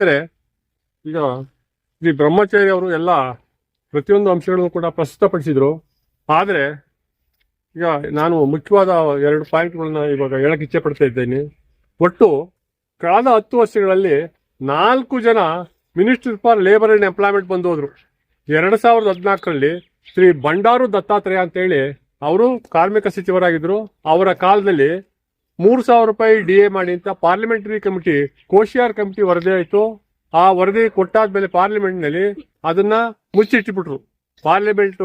ಅಂದ್ರೆ ಈಗ ಶ್ರೀ ಬ್ರಹ್ಮಚಾರಿ ಅವರು ಎಲ್ಲ ಪ್ರತಿಯೊಂದು ಅಂಶಗಳನ್ನು ಕೂಡ ಪ್ರಸ್ತುತಪಡಿಸಿದ್ರು. ಆದರೆ, ಈಗ ನಾನು ಮುಖ್ಯವಾದ ಎರಡು ಪಾಯಿಂಟ್ಗಳನ್ನ ಇವಾಗ ಹೇಳಕ್ಕೆ ಇಚ್ಛೆ ಪಡ್ತಾ ಇದ್ದೇನೆ. ಒಟ್ಟು ಕಳೆದ ಹತ್ತು ವರ್ಷಗಳಲ್ಲಿ ನಾಲ್ಕು ಜನ minister for labour and employment ಬಂದು ಹೋದ್ರು ಎರಡು ಸಾವಿರದ ಹದಿನಾಲ್ಕರಲ್ಲಿ ಶ್ರೀ ಬಂಡಾರು ದತ್ತಾತ್ರೇಯ ಅಂತೇಳಿ ಅವರು ಕಾರ್ಮಿಕ ಸಚಿವರಾಗಿದ್ರು. ಅವರ ಕಾಲದಲ್ಲಿ ಮೂರು ಸಾವಿರ ರೂಪಾಯಿ ಡಿ ಎ ಮಾಡಿ ಅಂತ ಪಾರ್ಲಿಮೆಂಟರಿ ಕಮಿಟಿ ಕೋಶಿಯಾರ್ ಕಮಿಟಿ ವರದಿ ಆಯಿತು. ಆ ವರದಿ ಕೊಟ್ಟಾದ್ಮೇಲೆ ಪಾರ್ಲಿಮೆಂಟ್ನಲ್ಲಿ ಅದನ್ನ ಮುಚ್ಚಿಟ್ಟುಬಿಟ್ರು ಪಾರ್ಲಿಮೆಂಟ್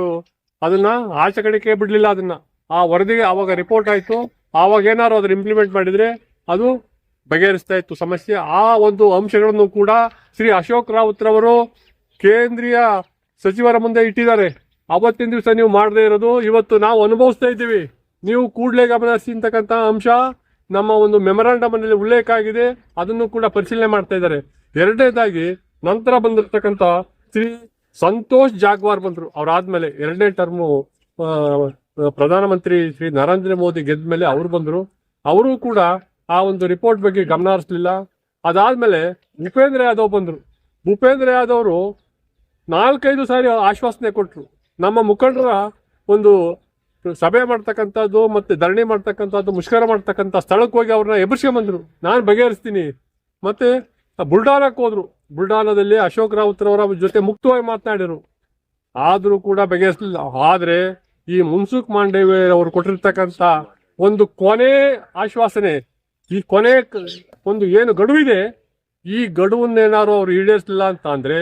ಅದನ್ನ ಆಚೆ ಕಡೆಗೆ ಬಿಡ್ಲಿಲ್ಲ ಅದನ್ನ. ಆ ವರದಿಗೆ ಅವಾಗ ರಿಪೋರ್ಟ್ ಆಯ್ತು. ಆವಾಗ ಏನಾದ್ರು ಅದನ್ನ ಇಂಪ್ಲಿಮೆಂಟ್ ಮಾಡಿದ್ರೆ ಅದು ಬಗೆಹರಿಸ್ತಾ ಇತ್ತು ಸಮಸ್ಯೆ. ಆ ಒಂದು ಅಂಶಗಳನ್ನು ಕೂಡ ಶ್ರೀ ಅಶೋಕ್ ರಾವತ್ ರವರು ಕೇಂದ್ರೀಯ ಸಚಿವರ ಮುಂದೆ ಇಟ್ಟಿದ್ದಾರೆ. ಅವತ್ತಿನ ದಿವಸ ನೀವು ಮಾಡದೇ ಇರೋದು, ಇವತ್ತು ನಾವು ಅನುಭವಿಸ್ತಾ ಇದ್ದೀವಿ. ನೀವು ಕೂಡಲೇ ಗಮನಿಸಿ ಅಂಶ. ನಮ್ಮ ಒಂದು ಮೆಮೊರಾಂಡಮ್ ಅಲ್ಲಿ ಉಲ್ಲೇಖ ಆಗಿದೆ ಅದನ್ನು ಕೂಡ ಪರಿಶೀಲನೆ ಮಾಡ್ತಾ ಇದ್ದಾರೆ. ಎರಡನೇದಾಗಿ, ನಂತರ ಬಂದಿರತಕ್ಕಂಥ ಶ್ರೀ ಸಂತೋಷ್ ಜಾಗ್ವಾರ್ ಬಂದ್ರು. ಅವರಾದ್ಮೇಲೆ ಎರಡನೇ ಟರ್ಮು ಪ್ರಧಾನಮಂತ್ರಿ ಶ್ರೀ ನರೇಂದ್ರ ಮೋದಿ ಗೆದ್ದ ಮೇಲೆ ಅವರು ಬಂದರು. ಅವರು ಕೂಡ ಆ ಒಂದು ರಿಪೋರ್ಟ್ ಬಗ್ಗೆ ಗಮನ ಹರಿಸಲಿಲ್ಲ ಅದಾದ್ಮೇಲೆ ಭೂಪೇಂದ್ರ ಯಾದವ್ ಬಂದರು. ಭೂಪೇಂದ್ರ ಯಾದವ್ ನಾಲ್ಕೈದು ಸಾರಿ ಆಶ್ವಾಸನೆ ಕೊಟ್ಟರು ನಮ್ಮ ಮುಖಂಡರ ಒಂದು ಸಭೆ ಮಾಡ್ತಕ್ಕಂಥದ್ದು ಮತ್ತೆ ಧರಣಿ ಮಾಡ್ತಕ್ಕಂಥದ್ದು, ಮುಷ್ಕರ ಮಾಡ್ತಕ್ಕಂಥ ಸ್ಥಳಕ್ಕೆ ಹೋಗಿ ಅವ್ರನ್ನ ಎಬ್ಬಿಸ್ಕೊಂಬಂದರು ನಾನು ಬಗೆಹರಿಸ್ತೀನಿ. ಮತ್ತೆ ಬುಲ್ಡಾನಕ್ಕೆ ಹೋದ್ರು. ಬುಲ್ಡಾನದಲ್ಲಿ ಅಶೋಕ್ ರಾವತ್ ರವರ ಜೊತೆ ಮುಕ್ತವಾಗಿ ಮಾತನಾಡಿದರು. ಆದರೂ ಕೂಡ ಬಗೆಹರಿಸಲಿಲ್ಲ. ಆದರೆ ಈ ಮುನ್ಸುಖ್ ಮಾಂಡೇವಿ ಅವರು ಕೊಟ್ಟಿರ್ತಕ್ಕಂಥ ಒಂದು ಕೊನೆ ಆಶ್ವಾಸನೆ, ಈ ಕೊನೆ ಒಂದು ಏನು ಗಡುವಿದೆ, ಈ ಗಡುವನ್ನೇನಾದ್ರು ಅವ್ರು ಈಡೇರಿಸಲಿಲ್ಲ ಅಂತ ಅಂದರೆ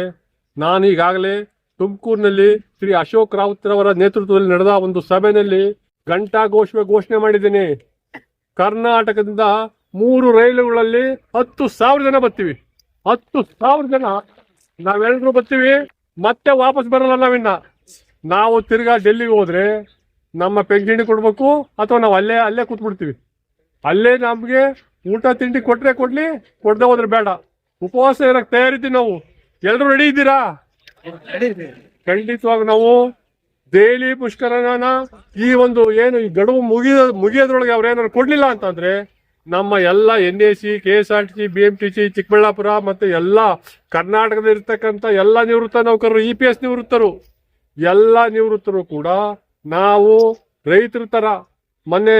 ನಾನು ಈಗಾಗಲೇ ತುಮಕೂರಿನಲ್ಲಿ ಶ್ರೀ ಅಶೋಕ್ ರಾವತ್ ರವರ ನೇತೃತ್ವದಲ್ಲಿ ನಡೆದ ಒಂದು ಸಭೆಯಲ್ಲಿ ಗಂಟಾ ಘೋಷಣೆ ಘೋಷಣೆ ಮಾಡಿದ್ದೀನಿ. ಕರ್ನಾಟಕದಿಂದ ಮೂರು ರೈಲುಗಳಲ್ಲಿ ಹತ್ತು ಸಾವಿರ ಜನ ಬರ್ತೀವಿ. ಹತ್ತು ಸಾವಿರ ಜನ. ನಾವೆಲ್ಲರೂ ಬರ್ತೀವಿ. ಮತ್ತೆ ವಾಪಸ್ ಬರಲ್ಲ ನಾವಿನ್ನ. ನಾವು ತಿರ್ಗಾ ಡೆಲ್ಲಿಗೆ ಹೋದ್ರೆ ನಮ್ಮ ಪೆನ್ಷನ್ ಕೊಡ್ಬೇಕು ಅಥವಾ ನಾವು ಅಲ್ಲೇ ಅಲ್ಲೇ ಕೂತ್ಬಿಡ್ತೀವಿ. ಅಲ್ಲೇ ನಮ್ಗೆ ಊಟ, ತಿಂಡಿ ಕೊಟ್ರೆ ಕೊಡ್ಲಿ, ಕೊಡದೆ ಹೋದ್ರೆ ಬೇಡ. ಉಪವಾಸ ಇರಕ್ ತಯಾರಿದ್ದೀವಿ ನಾವು. ಎಲ್ಲರೂ ರೆಡಿ ಇದ್ದೀರಾ? ಖಂಡಿತವಾಗಿ ನಾವು ದೆಹಲಿ ಪುಷ್ಕರನ ಈ ಒಂದು ಏನು ಈ ಗಡುವು ಮುಗಿದ, ಮುಗಿಯೋದ್ರೊಳಗೆ ಅವ್ರು ಏನಾದ್ರು ಕೊಡ್ಲಿಲ್ಲ ಅಂತಂದ್ರೆ ನಮ್ಮ ಎಲ್ಲ N A C K S R T C B M T C Chikkaballapur ಮತ್ತೆ ಎಲ್ಲ ಕರ್ನಾಟಕದ ಇರ್ತಕ್ಕಂಥ ಎಲ್ಲ ನಿವೃತ್ತ ನೌಕರರು ಇ ಪಿ ಎಸ್ ನಿವೃತ್ತರು, ಎಲ್ಲ ನಿವೃತ್ತರು ಕೂಡ ನಾವು ರೈತರ ತರ ಮೊನ್ನೆ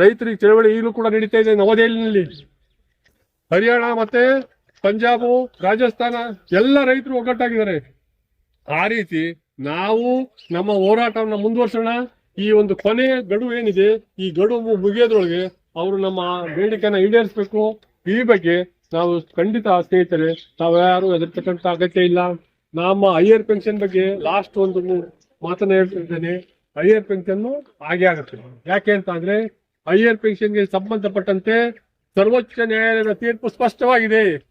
ರೈತರಿಗೆ ಚಳವಳಿ ಈಗಲೂ ಕೂಡ ನಡೀತಾ ಇದೆ ನವದೆಹಲಿನಲ್ಲಿ. ಹರಿಯಾಣ ಮತ್ತೆ ಪಂಜಾಬು, ರಾಜಸ್ಥಾನ ಎಲ್ಲ ರೈತರು ಒಗ್ಗಟ್ಟಾಗಿದ್ದಾರೆ. ಆ ರೀತಿ ನಾವು ನಮ್ಮ ಹೋರಾಟವನ್ನು ಮುಂದುವರ್ಸೋಣ. ಈ ಒಂದು ಕೊನೆ ಗಡುವು ಏನಿದೆ, ಈ ಗಡುವು ಮುಗಿಯೋದ್ರೊಳಗೆ ಅವರು ನಮ್ಮ ಬೇಡಿಕೆಯನ್ನ ಈಡೇರಿಸಬೇಕು. ಈ ಬಗ್ಗೆ ನಾವು ಖಂಡಿತ ಸ್ನೇಹಿತರೆ ನಾವು ಯಾರು ಹೆದರ್ತಕ್ಕಂಥ ಅಗತ್ಯ ಇಲ್ಲ. ನಮ್ಮ ಹೈಯರ್ ಪೆನ್ಷನ್ ಬಗ್ಗೆ ಲಾಸ್ಟ್ ಒಂದು ಮಾತನ್ನ ಹೇಳ್ತಿದ್ದೇನೆ. ಹೈಯರ್ ಪೆನ್ಷನ್ ಹಾಗೆ ಆಗುತ್ತೆ. ಯಾಕೆ ಅಂತ ಅಂದ್ರೆ ಹೈಯರ್ ಪೆನ್ಷನ್ಗೆ ಸಂಬಂಧಪಟ್ಟಂತೆ ಸರ್ವೋಚ್ಚ ನ್ಯಾಯಾಲಯದ ತೀರ್ಪು ಸ್ಪಷ್ಟವಾಗಿದೆ.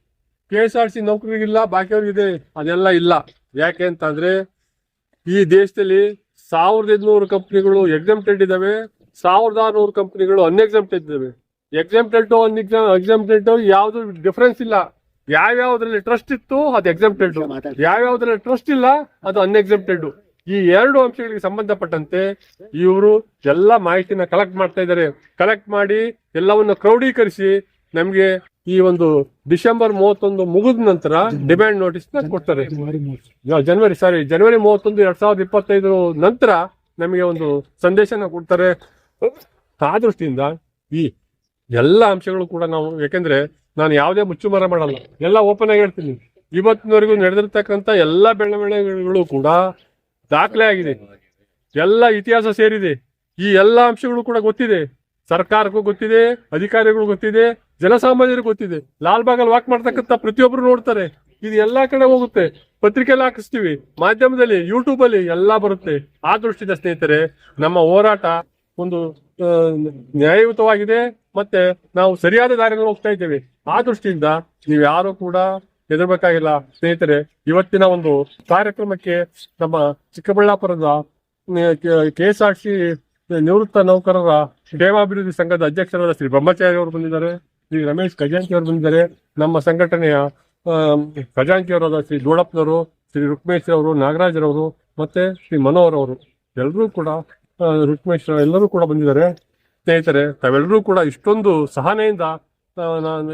ಕೆ ಎಸ್ ಆರ್ ಸಿ ನೌಕರಿಗಿಲ್ಲ ಬಾಕಿಯವ್ರಿಗಿದೆ, ಅದೆಲ್ಲ ಇಲ್ಲ. ಯಾಕೆ ಅಂತಂದ್ರೆ ಈ ದೇಶದಲ್ಲಿ ಸಾವಿರದ ಇನ್ನೂರು ಕಂಪ್ನಿಗಳು ಎಕ್ಸಾಮ್ಟೆಡ್ ಇದಾವೆ ಸಾವಿರದ ಆರ್ನೂರು ಕಂಪ್ನಿಗಳು ಅನ್ಎಕ್ಸಮ್ಟೆಡ್ ಇದಾವೆ ಎಕ್ಸಾಮ್ ಎಕ್ಸಾಮ್ಟೆಡ್ ಯಾವ್ದು ಡಿಫ್ರೆನ್ಸ್ ಇಲ್ಲ. ಯಾವ್ಯಾವ್ದ್ರಲ್ಲಿ ಟ್ರಸ್ಟ್ ಇತ್ತು ಅದು ಎಕ್ಸಾಮ್ಟೆಡ್ ಯಾವ್ಯಾವ್ದ್ರಲ್ಲಿ ಟ್ರಸ್ಟ್ ಇಲ್ಲ, ಅದು ಅನ್ಎಕ್ಸಾಮ್ಟೆಡ್ ಈ ಎರಡು ಅಂಶಗಳಿಗೆ ಸಂಬಂಧಪಟ್ಟಂತೆ ಇವರು ಎಲ್ಲ ಮಾಹಿತಿನ ಕಲೆಕ್ಟ್ ಮಾಡ್ತಾ ಇದ್ದಾರೆ. ಕಲೆಕ್ಟ್ ಮಾಡಿ ಎಲ್ಲವನ್ನು ಕ್ರೌಡೀಕರಿಸಿ ನಮ್ಗೆ ಈ ಒಂದು ಡಿಸೆಂಬರ್ ಮೂವತ್ತೊಂದು ಮುಗಿದ ನಂತರ ಡಿಮ್ಯಾಂಡ್ ನೋಟಿಸ್ ಕೊಡ್ತಾರೆ. ಯಾ- ಜನವರಿ ಸಾರಿ ಜನವರಿ ಮೂವತ್ತೊಂದು ಎರಡ್ ಸಾವಿರದ ಇಪ್ಪತ್ತೈದು ನಂತರ ನಮಗೆ ಒಂದು ಸಂದೇಶನ ಕೊಡ್ತಾರೆ. ಆ ದೃಷ್ಟಿಯಿಂದ ಈ ಎಲ್ಲ ಅಂಶಗಳು ಕೂಡ ನಾವು ಯಾಕೆಂದ್ರೆ ನಾನು ಯಾವುದೇ ಮುಚ್ಚುಮರ ಮಾಡಲ್ಲ. ಎಲ್ಲ ಓಪನ್ ಆಗಿ ಹೇಳ್ತೀನಿ. ಇವತ್ತಿನವರೆಗೂ ನಡೆದಿರ್ತಕ್ಕಂಥ ಎಲ್ಲ ಬೆಳವಣಿಗೆಗಳು ಕೂಡ ದಾಖಲೆ ಆಗಿದೆ. ಎಲ್ಲ ಇತಿಹಾಸ ಸೇರಿದೆ. ಈ ಎಲ್ಲ ಅಂಶಗಳು ಕೂಡ ಗೊತ್ತಿದೆ. ಸರ್ಕಾರಕ್ಕೂ ಗೊತ್ತಿದೆ ಅಧಿಕಾರಿಗಳು ಗೊತ್ತಿದೆ, ಜನಸಾಮಾನ್ಯರಿಗೂ ಗೊತ್ತಿದೆ. ಲಾಲ್ ಬಾಗಲ್ ವಾಕ್ ಮಾಡ್ತಕ್ಕಂಥ ಪ್ರತಿಯೊಬ್ಬರು ನೋಡ್ತಾರೆ. ಇದು ಎಲ್ಲಾ ಕಡೆ ಹೋಗುತ್ತೆ. ಪತ್ರಿಕೆಯಲ್ಲಿ ಹಾಕಿಸ್ತೀವಿ. ಮಾಧ್ಯಮದಲ್ಲಿ ಯೂಟ್ಯೂಬ್ ಅಲ್ಲಿ ಎಲ್ಲಾ ಬರುತ್ತೆ. ಆ ದೃಷ್ಟಿಯಿಂದ ಸ್ನೇಹಿತರೆ, ನಮ್ಮ ಹೋರಾಟ ಒಂದು ನ್ಯಾಯಯುತವಾಗಿದೆ ಮತ್ತೆ ನಾವು ಸರಿಯಾದ ದಾರಿಯಲ್ಲಿ ಹೋಗ್ತಾ ಇದ್ದೇವೆ. ಆ ದೃಷ್ಟಿಯಿಂದ ನೀವು ಯಾರು ಕೂಡ ಹೆದರ್ಬೇಕಾಗಿಲ್ಲ. ಸ್ನೇಹಿತರೆ, ಇವತ್ತಿನ ಒಂದು ಕಾರ್ಯಕ್ರಮಕ್ಕೆ ನಮ್ಮ ಚಿಕ್ಕಬಳ್ಳಾಪುರದ ಕೆ ಎಸ್ ಆರ್ ಸಿ ನಿವೃತ್ತ ನೌಕರರ ಕ್ಷೇಮಾಭಿವೃದ್ಧಿ ಸಂಘದ ಅಧ್ಯಕ್ಷರಾದ ಶ್ರೀ ಬ್ರಹ್ಮಚಾರಿ ಅವರು ಬಂದಿದ್ದಾರೆ, ಶ್ರೀ ರಮೇಶ್ ಖಜಾಂಕಿ ಅವರು ಬಂದಿದ್ದಾರೆ, ನಮ್ಮ ಸಂಘಟನೆಯ ಖಜಾಂಕಿ ಅವರಾದ ಶ್ರೀ ದೋಡಪ್ಪನವರು ಶ್ರೀ ರುಕ್ಮೇಶ್ವರ ಅವರು ನಾಗರಾಜರವರು ಮತ್ತೆ ಶ್ರೀ ಮನೋಹರ್ ಅವರು, ಎಲ್ಲರೂ ಕೂಡ ರುಕ್ಮೇಶ್ವರ ರುಕ್ಮೇಶ್ ಎಲ್ಲರೂ ಕೂಡ ಬಂದಿದ್ದಾರೆ. ಸ್ನೇಹಿತರೆ, ತಾವೆಲ್ಲರೂ ಕೂಡ ಇಷ್ಟೊಂದು ಸಹನೆಯಿಂದ ನಾನು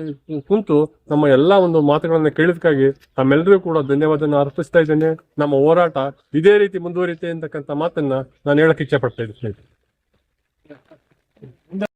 ಕುಂತು ನಮ್ಮ ಎಲ್ಲ ಒಂದು ಮಾತುಗಳನ್ನು ಕೇಳಿದಕ್ಕಾಗಿ ನಮ್ಮೆಲ್ಲರಿಗೂ ಕೂಡ ಧನ್ಯವಾದನ ಅರ್ಪಿಸ್ತಾ ಇದ್ದೇನೆ. ನಮ್ಮ ಹೋರಾಟ ಇದೇ ರೀತಿ ಮುಂದುವರಿಯುತ್ತೆ ಅಂತಕ್ಕಂಥ ಮಾತನ್ನ ನಾನು ಹೇಳಕ್ ಇಚ್ಛೆ ಪಡ್ತಾ ಇದ್ದೀನಿ. No.